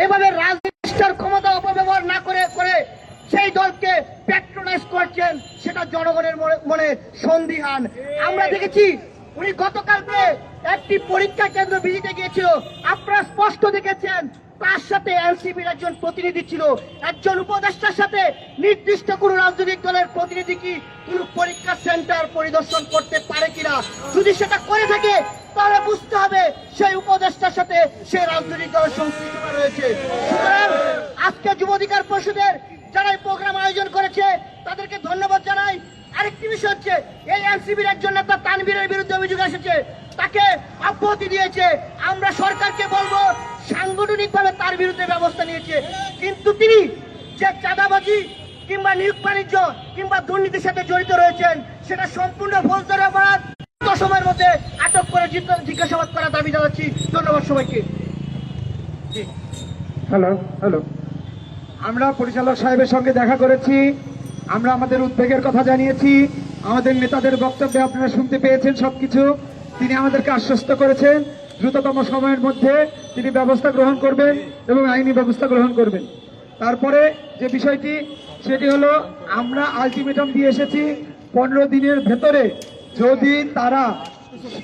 এভাবে রাজনীতির ক্ষমতা অপব্যবহার না করে করে সেই দলকে প্যাট্রোনাইজ করছেন, সেটা জনগণের মনে- সন্দিহান। আমরা দেখেছি, উনি গতকালকে একটি পরীক্ষা কেন্দ্র ভিজিটে গিয়েছিল। আপনারা স্পষ্ট দেখেছেন, তার সাথে এনসিপির একজন প্রতিনিধি ছিল। একজন উপদেষ্টার সাথে নির্দিষ্ট কোন রাজনৈতিক দলের প্রতিনিধি কি কোন পরীক্ষা সেন্টার পরিদর্শন করতে পারে কিনা? যদি সেটা করে থাকে তাহলে বুঝতে হবে সেই উপদেষ্টার সাথে সেই রাজনৈতিক দলের সংশ্লিষ্টতা রয়েছে। আজকে যুব অধিকার পরিষদের যারা এই প্রোগ্রাম আয়োজন করেছে, তাদেরকে ধন্যবাদ জানাই। আরেকটি বিষয় হচ্ছে, এই এনসিবির একজন নেতা তানবীরের বিরুদ্ধে অভিযোগ এসেছে। তাকে অব্যাহতি দিয়েছে। আমরা সরকারকে বলব, সাংগঠনিকভাবে তার বিরুদ্ধে ব্যবস্থা নিয়েছে। কিন্তু তিনি যে চাঁদাবাজি কিংবা নিয়োগ বাণিজ্য কিংবা দুর্নীতির সাথে জড়িত রয়েছেন, সেটা সম্পূর্ণ ফৌজদারি অপরাধ। সময়ের মধ্যে আটক করে জিজ্ঞাসাবাদ করার দাবি জানাচ্ছি। ধন্যবাদ সবাইকে। Hello hello. আমরা পরিচালক সাহেবের সঙ্গে দেখা করেছি। আমরা আমাদের উদ্বেগের কথা জানিয়েছি। আমাদের নেতাদের বক্তব্যে আপনারা শুনতে পেয়েছেন সবকিছু। তিনি আমাদেরকে আশ্বস্ত করেছেন। দ্রুততম সময়ের মধ্যে তিনি ব্যবস্থা গ্রহণ করবেন এবং আইনি ব্যবস্থা গ্রহণ করবেন। তারপরে যে বিষয়টি, সেটি হলো আমরা আলটিমেটাম দিয়ে এসেছি। পনেরো দিনের ভেতরে যদি তারা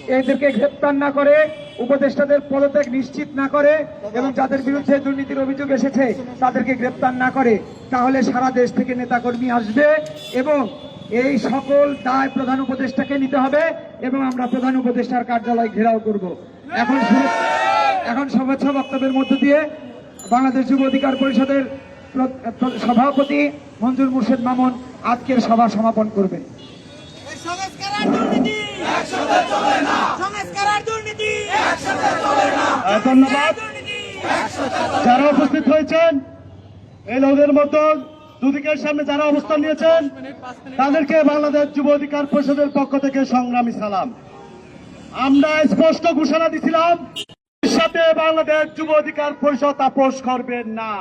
এদেরকে গ্রেপ্তার না করে, উপদেষ্টাদের পদত্যাগ নিশ্চিত না করে এবং যাদের বিরুদ্ধে দুর্নীতির অভিযোগ এসেছে তাদেরকে গ্রেপ্তার না করে, তাহলে সারা দেশ থেকে নেতাকর্মী আসবে এবং এই সকল দায় প্রধান উপদেষ্টাকে নিতে হবে এবং আমরা প্রধান উপদেষ্টার কার্যালয় ঘেরাও করব। এখন এখন শুভেচ্ছা বক্তব্যের মধ্য দিয়ে বাংলাদেশ যুব অধিকার পরিষদের প্র- প্র- সভাপতি মঞ্জুর মুর্শেদ মামুন আজকের সভা সমাপন করবেন। দুর্নীতি। সংস্কার আর দুর্নীতি ধন্যবাদ। যারা উপস্থিত হয়েছেন এই লোকের মতো দুদিকের সামনে যারা অবস্থান নিয়েছেন তাদেরকে বাংলাদেশ যুব অধিকার পরিষদের পক্ষ থেকে সংগ্রামী সালাম। আমরা স্পষ্ট ঘোষণা দিছিলাম সাথে বাংলাদেশ যুব অধিকার পরিষদ আপোষ করবেন না।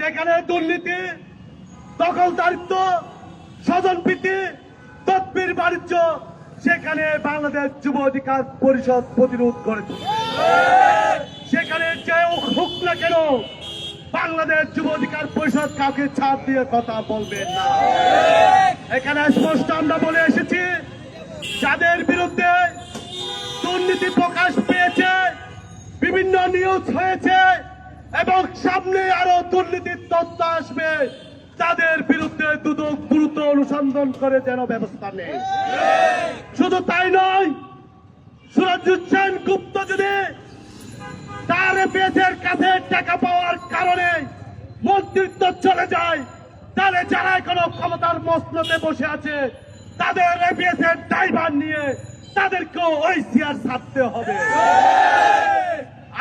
যেখানে দুর্নীতি দখলদারিত্ব স্বজনপ্রীতি তৎবির বাণিজ্য সেখানে বাংলাদেশ যুব অধিকার পরিষদ প্রতিরোধ করেছে। সেখানে যে হোক না কেন, বাংলাদেশ যুব অধিকার পরিষদ কাউকে ছাড় দিয়ে কথা বলবেন না। এখানে স্পষ্ট আমরা বলে এসেছি, যাদের বিরুদ্ধে দুর্নীতি প্রকাশ পেয়েছে, বিভিন্ন নিউজ হয়েছে, এবং সামনে আরও দুর্নীতির তথ্য আসবে। তাদের বিরুদ্ধে দুদক দ্রুত অনুসন্ধান করে যেন ব্যবস্থা নেই শুধু তাই নয় সুরজুচ্ছেন গুপ্ত যদি তার এপিএসের কাছে টাকা পাওয়ার কারণে মন্ত্রিত্ব চলে যায়, তাহলে যারা এখনও ক্ষমতার মসনতে বসে আছে, তাদের এপিএস এর ড্রাইভার নিয়ে তাদেরকেও ওই চেয়ার ছাড়তে হবে।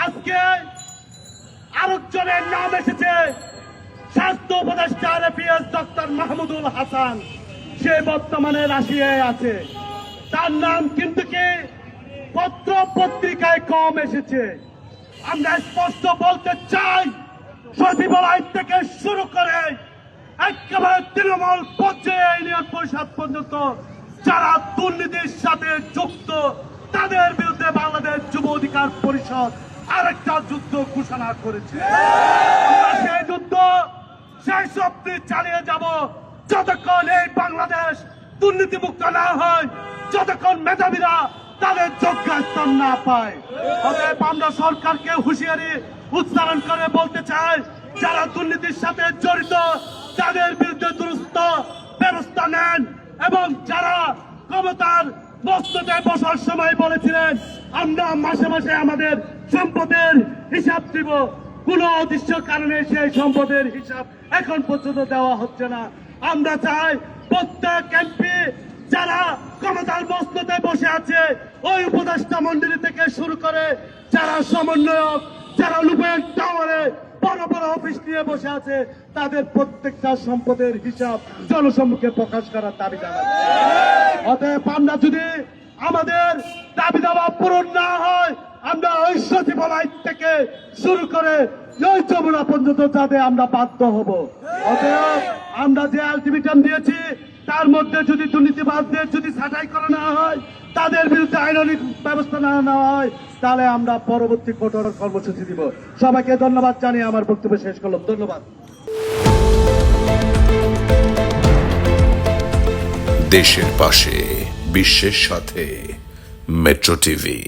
আজকে আরেকজনের নাম এসেছে স্বাস্থ্য উপদেষ্টা এপিএস ডক্টর মাহমুদুল হাসান, সে বর্তমানে রাশিয়ায় আছে। তার নাম কিন্তু কি? পত্র পত্রিকায় কম এসেছে। আমরা স্পষ্ট বলতে চাই সচিবালয় থেকে শুরু করে একেবারে তৃণমূল পর্যায়ে ইউনিয়ন পরিষদ পর্যন্ত যারা দুর্নীতির সাথে যুক্ত, তাদের বিরুদ্ধে বাংলাদেশ যুব অধিকার পরিষদ আরেকটা যুদ্ধ ঘোষণা করেছে। শেষ অব্দি চালিয়ে যাব। যতক্ষণ এই বাংলাদেশ দুর্নীতিমুক্ত না হয়, যতক্ষণ মেধাবীরা তাদের যোগ্য স্থান না পায়। আমরা সরকারকে হুঁশিয়ারি উচ্চারণ করে বলতে চাই, যারা দুর্নীতির সাথে জড়িত, তাদের বিরুদ্ধে দুরস্ত ব্যবস্থা নেন এবং যারা ক্ষমতার মস্ততে বসার সময় বলেছিলেন, আমরা মাসে মাসে আমাদের সম্পদের হিসাব দিব। কোন অদৃশ্য কারণে সেই সম্পদের হিসাব এখন পর্যন্ত দেওয়া হচ্ছে না। আমরা চাই প্রত্যেক এমপি যারা ক্ষমতার বস্তুতে বসে আছে, ওই উপদেষ্টা মন্ডলী থেকে শুরু করে যারা সমন্বয়ক, যারা লুপেন টাওয়ারে বড় বড় অফিস নিয়ে বসে আছে, তাদের প্রত্যেকটা সম্পদের হিসাব জনসম্মুখে প্রকাশ করার দাবি জানাচ্ছি অতএব আমরা যদি আমাদের দাবি দাবা পূরণ না হয়, আমরা ওই সচিবালয় থেকে শুরু করে ওই পর্যন্ত যাতে আমরা বাধ্য হব। অতএব আমরা যে আলটিমেটাম দিয়েছি, তার মধ্যে যদি দুর্নীতিবাদদের যদি ছাঁটাই করা না হয়, তাদের বিরুদ্ধে আইনানিক ব্যবস্থা না নেওয়া হয়, তাহলে আমরা পরবর্তী কঠোর কর্মসূচি দিব। সবাইকে ধন্যবাদ জানিয়ে আমার বক্তব্য শেষ করলাম। ধন্যবাদ। দেশের পাশে, বিশ্বের সাথে, মেট্রো টিভি।